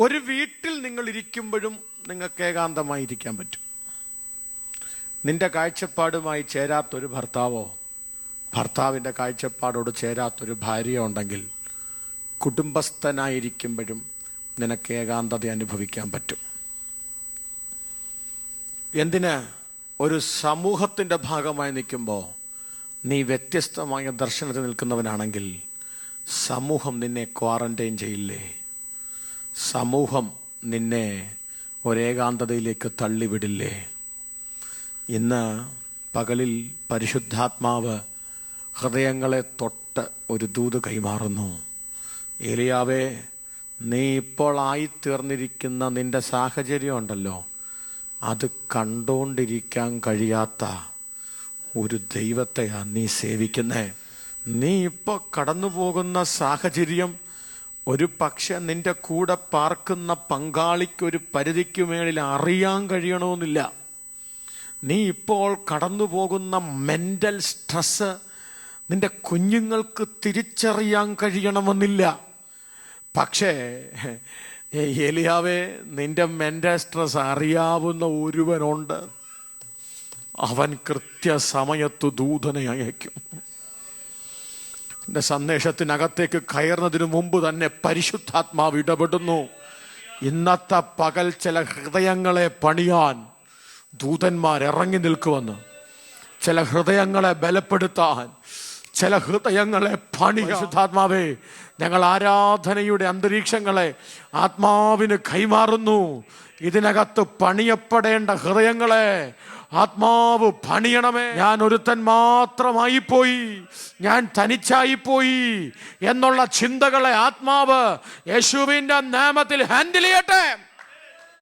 ഒരു വീട്ടിൽ നിങ്ങൾ ഇരിക്കുമ്പോഴും നിങ്ങൾക്ക് ഏകാന്തമായി ഇരിക്കാൻ പറ്റും. നിന്റെ കാഴ്ചപ്പാടുമായി ചേരാത്തൊരു ഭർത്താവോ ഭർത്താവിന്റെ കാഴ്ചപ്പാടോട് ചേരാത്തൊരു ഭാര്യയോ ഉണ്ടെങ്കിൽ കുടുംബസ്ഥനായിരിക്കുമ്പോഴും നിനക്ക് ഏകാന്തത അനുഭവിക്കാൻ പറ്റും. എന്തിന്? ഒരു സമൂഹത്തിന്റെ ഭാഗമായി നിൽക്കുമ്പോൾ നീ വ്യത്യസ്തമായ ദർശനത്തിൽ നിൽക്കുന്നവനാണെങ്കിൽ സമൂഹം നിന്നെ ക്വാറന്റൈൻ ചെയ്യില്ലേ? സമൂഹം നിന്നെ ഒരേകാന്തതയിലേക്ക് തള്ളിവിടില്ലേ? ഇന്ന് പകലിൽ പരിശുദ്ധാത്മാവ് ഹൃദയങ്ങളെ തൊട്ട് ഒരു ദൂത് കൈമാറുന്നു. ഏലിയാവേ നീ ഇപ്പോൾ ആയിത്തീർന്നിരിക്കുന്ന നിന്റെ സാഹചര്യം ഉണ്ടല്ലോ. അത് കണ്ടുകൊണ്ടിരിക്കാൻ കഴിയാത്ത ഒരു ദൈവത്തെയാണ് നീ സേവിക്കുന്നേ. നീ ഇപ്പോൾ കടന്നു പോകുന്ന സാഹചര്യം ഒരു പക്ഷെ നിന്റെ കൂടെ പാർക്കുന്ന പങ്കാളിക്കൊരു പരിധിക്ക് മേളിൽ അറിയാൻ കഴിയണമെന്നില്ല നീ ഇപ്പോൾ കടന്നു പോകുന്ന മെന്റൽ സ്ട്രെസ് നിന്റെ കുഞ്ഞുങ്ങൾക്ക് തിരിച്ചറിയാൻ കഴിയണമെന്നില്ല. പക്ഷേ ഏലിയാവേ നിന്റെ മെന്റൽ സ്ട്രെസ് അറിയാവുന്ന ഒരുവനുണ്ട്. അവൻ കൃത്യസമയത്ത് ദൂതനെ അയക്കും. എന്റെ സന്ദേശത്തിനകത്തേക്ക് കയറുന്നതിന് മുമ്പ് തന്നെ പരിശുദ്ധാത്മാവ് ഇടപെടുന്നു. ഇന്നത്തെ പകൽ ചില ഹൃദയങ്ങളെ പണിയാൻ ദൂതന്മാർ ഇറങ്ങി നിൽക്കുമെന്ന്. ചില ഹൃദയങ്ങളെ ബലപ്പെടുത്താൻ ചില ഹൃദയങ്ങളെ പണി പരിശുദ്ധാത്മാവേ ഞങ്ങൾ ആരാധനയുടെ അന്തരീക്ഷങ്ങളെ ആത്മാവിന് കൈമാറുന്നു. ഇതിനകത്ത് പണിയപ്പെടേണ്ട ഹൃദയങ്ങളെ ആത്മാവ് പണിയണമേ. ഞാൻ ഒരുത്തൻ മാത്രമായി പോയി ഞാൻ തനിച്ചായി പോയി എന്നുള്ള ചിന്തകളെ ആത്മാവ് യേശുവിന്റെ നാമത്തിൽ ഹാൻഡിൽ ചെയ്യട്ടെ.